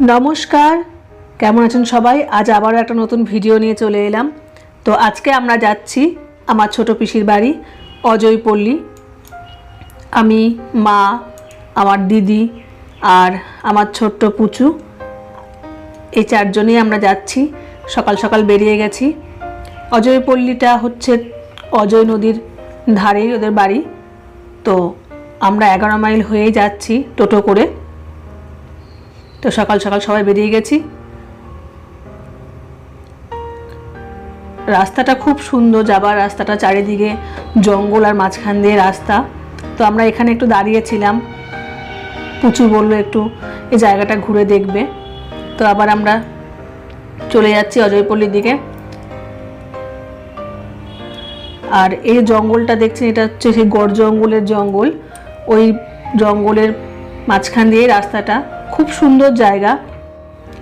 নমস্কার। কেমন আছেন সবাই? আজ আবারও একটা নতুন ভিডিও নিয়ে চলে এলাম। তো আজকে আমরা যাচ্ছি আমার ছোট পিসির বাড়ি, অজয়পল্লী। আমি, মা, আমার দিদি আর আমার ছোট্ট পুচু। এই চারজনেই আমরা যাচ্ছি। সকাল সকাল বেরিয়ে গেছি। অজয়পল্লীটা হচ্ছে অজয় নদীর ধারেই ওদের বাড়ি। তো আমরা এগারো মাইল হয়েই যাচ্ছি টোটো করে। তো সকাল সকাল সবাই বেরিয়ে গেছি। রাস্তাটা খুব সুন্দর যাবার রাস্তাটা, চারিদিকে জঙ্গল আর মাঝখান দিয়ে রাস্তা। তো আমরা এখানে একটু দাঁড়িয়েছিলাম পুচু বলল একটু এই জায়গাটা ঘুরে দেখবে। তো আবার আমরা চলে যাচ্ছি অজয়পল্লীর দিকে। আর এই জঙ্গলটা দেখছেন, এটা হচ্ছে সেই গড় জঙ্গলের জঙ্গল। ওই জঙ্গলের মাঝখান দিয়ে রাস্তাটা। খুব সুন্দর জায়গা।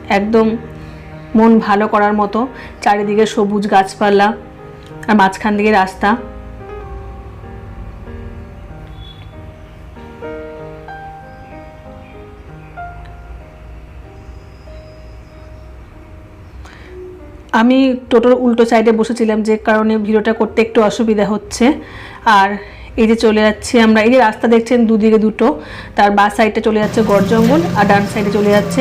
একদম মন ভালো করার মতো। চারিদিকে সবুজ গাছপালা আর মাঝখান দিকে রাস্তা। আমি টোটোর উল্টো সাইডে বসেছিলাম যে কারণে ভিডিওটা করতে একটু অসুবিধা হচ্ছে। আর এই যে চলে যাচ্ছে আমরা। এই যে রাস্তা দেখছেন দুদিকে দুটো। তার বা সাইডে চলে যাচ্ছে গড় জঙ্গল আর ডান সাইডে চলে যাচ্ছে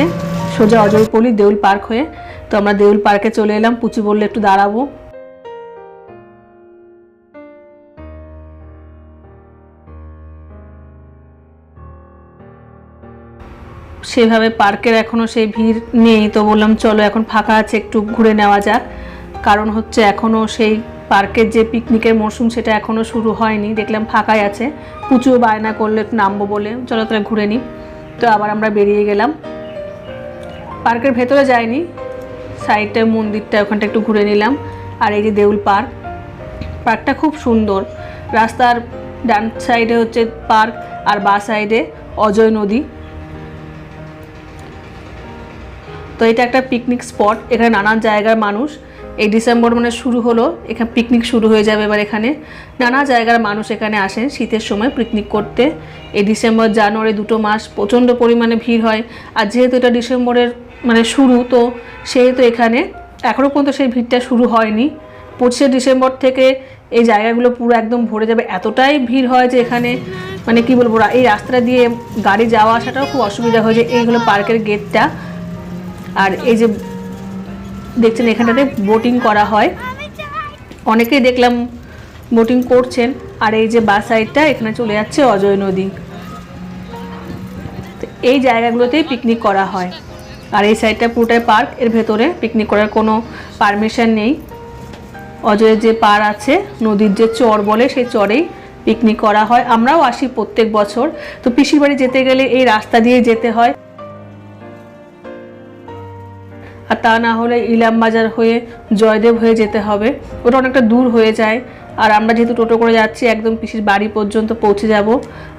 সোজা অজয়পল্লী দেউল পার্ক হয়ে। তো আমরা দেউল পার্কে চলে এলাম। পুচি বললে একটু দাঁড়াবো। সেভাবে পার্কের এখনও সেই ভিড় নেই। তো বললাম, চলো এখন ফাঁকা আছে, একটু ঘুরে নেওয়া যাক। কারণ হচ্ছে এখনও সেই পার্কের যে পিকনিকের মরশুম সেটা এখনও শুরু হয়নি। দেখলাম ফাঁকাই আছে। পুচুও বায়না করলে নামবো বলে। চলো তাহলে ঘুরে নিই তো আবার আমরা বেরিয়ে গেলাম। পার্কের ভেতরে যাইনি। সাইডটা মন্দিরটা, ওখানটা একটু ঘুরে নিলাম। আর এই যে দেউল পার্ক, পার্কটা খুব সুন্দর। রাস্তার ডান সাইডে হচ্ছে পার্ক, আর বা সাইডে অজয় নদী। তো এটা একটা পিকনিক স্পট। এখানে নানান জায়গার মানুষ এই ডিসেম্বর মানে শুরু হলো, এখানে পিকনিক শুরু হয়ে যাবে এবার এখানে। নানা জায়গার মানুষ এখানে আসেন শীতের সময় পিকনিক করতে। এই ডিসেম্বর জানুয়ারি দুটো মাস প্রচণ্ড পরিমাণে ভিড় হয়। আর যেহেতু এটা ডিসেম্বরের মানে শুরু, তো সেহেতু এখানে এখনও পর্যন্ত সেই ভিড়টা শুরু হয়নি। পঁচিশে ডিসেম্বর থেকে এই জায়গাগুলো পুরো একদম ভরে যাবে। এতটাই ভিড় হয় যে এখানে মানে কি বলব, এই রাস্তা দিয়ে গাড়ি যাওয়া আসাটাও খুব অসুবিধা হয়ে যায়। এই হলো পার্কের গেটটা আর এই যে দেখছেন এখানটাতে বোটিং করা হয়। অনেকেই দেখলাম বোটিং করছেন। আর এই যে বাস সাইডটা এখানে চলে যাচ্ছে অজয় নদী। এই জায়গাগুলোতেই পিকনিক করা হয়। আর এই সাইডটা পুরোটাই পার্কের ভেতরে পিকনিক করার কোনো পারমিশন নেই। অজয়ের যে পার আছে, নদীর যে চর বলে, সেই চরেই পিকনিক করা হয়। আমরাও আসি প্রত্যেক বছর। তো পিসির বাড়ি যেতে গেলে এই রাস্তা দিয়ে যেতে হয়। আর তা না হলে ইলাম বাজার হয়ে জয়দেব হয়ে যেতে হবে। ওটা অনেকটা দূর হয়ে যায়। আর আমরা যেহেতু টোটো করে যাচ্ছি, একদম পিসির বাড়ি পর্যন্ত পৌঁছে যাব।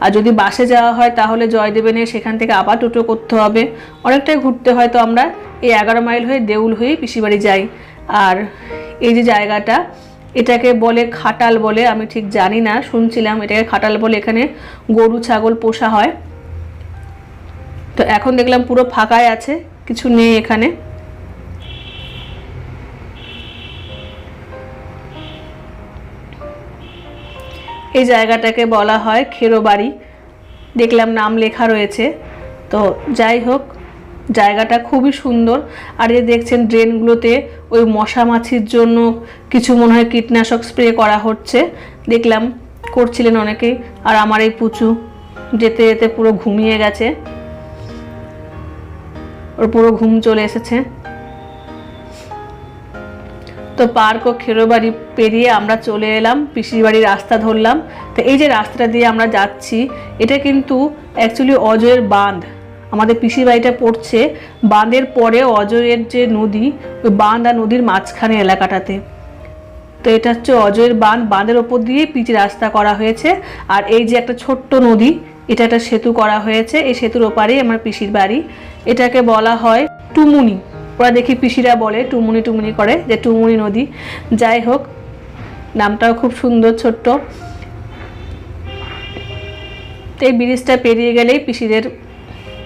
আর যদি বাসে যাওয়া হয়, তাহলে জয়দেবে নিয়ে সেখান থেকে আবার টোটো করতে হবে। অনেকটাই ঘুরতে হয় তো আমরা। এই এগারো মাইল হয়ে দেউল হয়ে পিসির বাড়ি যাই। আর এই যে জায়গাটা, এটাকে বলে খাটাল বলে, আমি ঠিক জানি না, শুনছিলাম এটাকে খাটাল বলে এখানে গরু, ছাগল পোষা হয়। তো এখন দেখলাম পুরো ফাঁকায় আছে, কিছু নেই এখানে। এই জায়গাটাকে বলা হয় খেরোবাড়ি। দেখলাম নাম লেখা রয়েছে। তো যাই হোক, জায়গাটা খুবই সুন্দর। আর এই দেখছেন ড্রেনগুলোতে ওই মশা মাছির জন্য কিছু মনে হয় কীটনাশক স্প্রে করা হচ্ছে। দেখলাম, করছিলেন অনেকেই। আর আমার এই পুচু যেতে যেতে পুরো ঘুমিয়ে গেছে। ওর পুরো ঘুম চলে এসেছে। তো পার্ক ও খেরোবাড়ি পেরিয়ে আমরা চলে এলাম, পিসির বাড়ির রাস্তা ধরলাম। তো এই যে রাস্তাটা দিয়ে আমরা যাচ্ছি, এটা কিন্তু অ্যাকচুয়ালি অজয়ের বাঁধ। আমাদের পিসির বাড়িটা পড়ছে বাঁধের পরে অজয়ের যে নদী, ওই বাঁধ আর নদীর মাঝখানে এলাকাটাতে। তো এটা হচ্ছে অজয়ের বাঁধ, বাঁধের ওপর দিয়ে পিচ রাস্তা করা হয়েছে। আর এই যে একটা ছোট্ট নদী, এটা একটা সেতু করা হয়েছে। এই সেতুর ওপারেই আমার পিসির বাড়ি। এটাকে বলা হয় টুমুনি। ওরা দেখি পিসিরা বলে, টুমুনি টুমুনি করে, যে টুমুনি নদী। যাই হোক, নামটাও খুব সুন্দর, ছোট্ট। এই ব্রিজটা পেরিয়ে গেলেই পিসিদের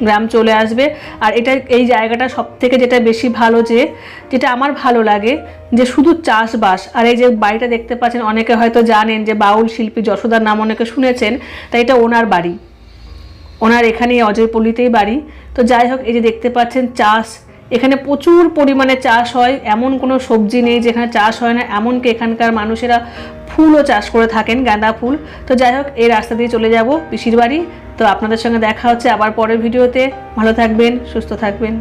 গ্রাম চলে আসবে। আর এটা এই জায়গাটা সব থেকে যেটা বেশি ভালো যে, যেটা আমার ভালো লাগে, যে শুধু চাষবাস। আর এই যে বাড়িটা দেখতে পাচ্ছেন, অনেকে হয়তো জানেন যে বাউল শিল্পী যশোদার নাম অনেকে শুনেছেন তাই এটা ওনার বাড়ি। ওনার এখানেই অজয়পল্লিতেই বাড়ি। তো যাই হোক, এই যে দেখতে পাচ্ছেন, চাষ এখানে প্রচুর পরিমাণে চাষ হয়। এমন কোনো সবজি নেই যেখানে চাষ হয় না। এমনকি এখানকার মানুষেরা ফুলও চাষ করে থাকেন, গাঁদা ফুল। তো যাই হোক, এই রাস্তা দিয়ে চলে যাব, পিসির বাড়ি। তো আপনাদের সঙ্গে দেখা হচ্ছে আবার পরের ভিডিওতে। ভালো থাকবেন, সুস্থ থাকবেন।